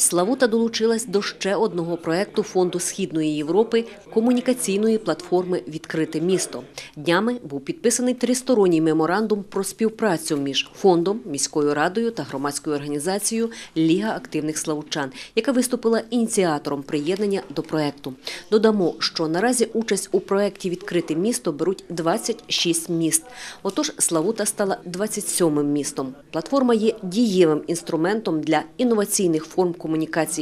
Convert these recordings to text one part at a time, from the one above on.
Славута долучилась до ще одного проекту Фонду Східної Європи комунікаційної платформи Відкрите місто. Днями був підписаний тристоронній меморандум про співпрацю між фондом, міською радою та громадською організацією Ліга активних славучан, яка виступила ініціатором приєднання до проекту. Додамо, що наразі участь у проекті Відкрите місто беруть 26 міст. Отож, Славута стала 27-м містом. Платформа є дієвим інструментом для інноваційних форм комунікації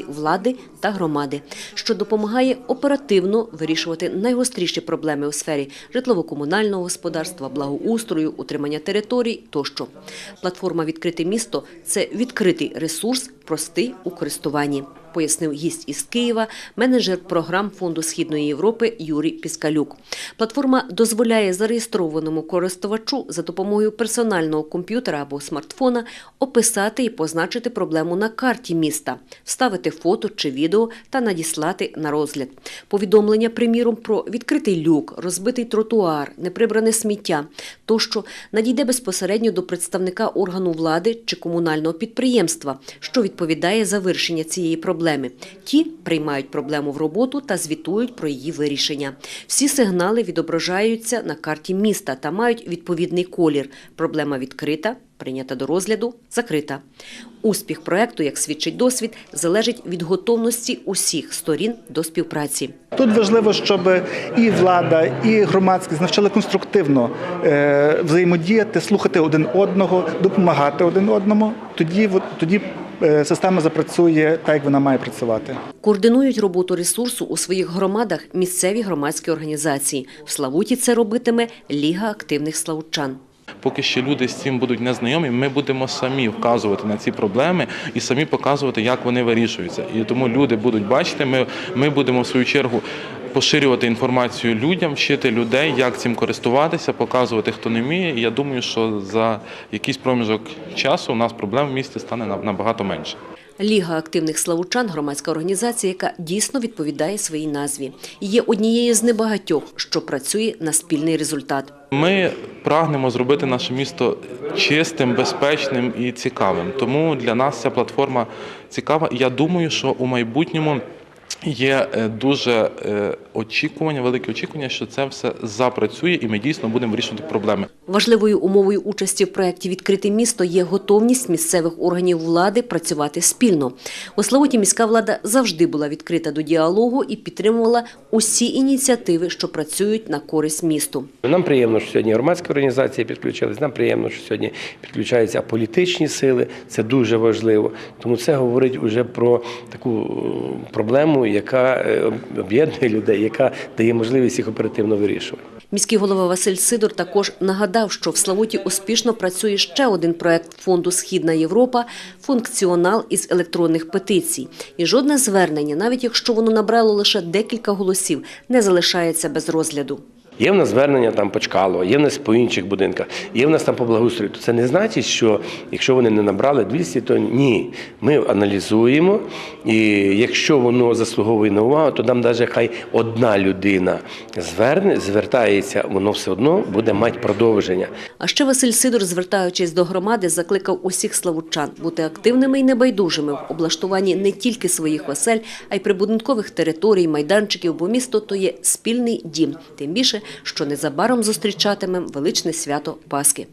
влади та громади, що допомагає оперативно вирішувати найгостріші проблеми у сфері житлово-комунального господарства, благоустрою, утримання територій тощо. Платформа Відкрите місто це відкритий ресурс, простий у користуванні. Пояснив гість із Києва, менеджер програм Фонду Східної Європи Юрій Піскалюк. Платформа дозволяє зареєстрованому користувачу за допомогою персонального комп'ютера або смартфона описати і позначити проблему на карті міста, вставити фото чи відео та надіслати на розгляд. Повідомлення, приміром, про відкритий люк, розбитий тротуар, неприбране сміття тощо надійде безпосередньо до представника органу влади чи комунального підприємства, що відповідає за вирішення цієї проблеми. Ті приймають проблему в роботу та звітують про її вирішення. Всі сигнали відображаються на карті міста та мають відповідний колір. Проблема відкрита, прийнята до розгляду, закрита. Успіх проекту, як свідчить досвід, залежить від готовності усіх сторін до співпраці. Тут важливо, щоб і влада, і громадськість навчили конструктивно е, взаємодіяти, слухати один одного, допомагати один одному. Тоді, тоді система запрацює так, як вона має працювати. Координують роботу ресурсу у своїх громадах місцеві громадські організації. В Славуті це робитиме Ліга активних славутчан. Поки ще люди з цим будуть незнайомі, ми будемо самі вказувати на ці проблеми і самі показувати, як вони вирішуються. І тому люди будуть бачити. Ми, ми будемо в свою чергу поширювати інформацію людям, вчити людей, як цим користуватися, показувати, хто не вміє. І я думаю, що за якийсь проміжок часу у нас проблем в місті стане на- набагато менше. Ліга активних славучан – громадська організація, яка дійсно відповідає своїй назві. Є однією з небагатьох, що працює на спільний результат. Ми прагнемо зробити наше місто чистим, безпечним і цікавим. Тому для нас ця платформа цікава. Я думаю, що у майбутньому є е, дуже е, очікування, велике очікування, що це все запрацює, і ми дійсно будемо вирішувати проблеми. Важливою умовою участі в проєкті «Відкрите місто» є готовність місцевих органів влади працювати спільно. У Славуті міська влада завжди була відкрита до діалогу і підтримувала усі ініціативи, що працюють на користь місту. Нам приємно, що сьогодні громадські організації підключились. Нам приємно, що сьогодні підключаються політичні сили. Це дуже важливо. Тому це говорить уже про таку е, проблему, яка е, об'єднує людей, яка дає можливість їх оперативно вирішувати. Міський голова Василь Сидор також нагадав, що в Славуті успішно працює ще один проект фонду Східна Європа функціонал із електронних петицій. І жодне звернення, навіть якщо воно набрало лише декілька голосів, не залишається без розгляду. Є в нас звернення там по Чкалова, є в нас по інших будинках, є в нас там по благоустрою. Це не значить, що якщо вони не набрали 200, то ні. Ми аналізуємо, і якщо воно заслуговує на увагу, то там навіть хай одна людина зверне, звертається, воно все одно буде мати продовження. А ще Василь Сидор, звертаючись до громади, закликав усіх славутчан бути активними і небайдужими в облаштуванні не тільки своїх осель, а й прибудинкових територій, майданчиків, бо місто то є спільний дім. Тим більше, що незабаром зустрічатиме величне свято Пасхи.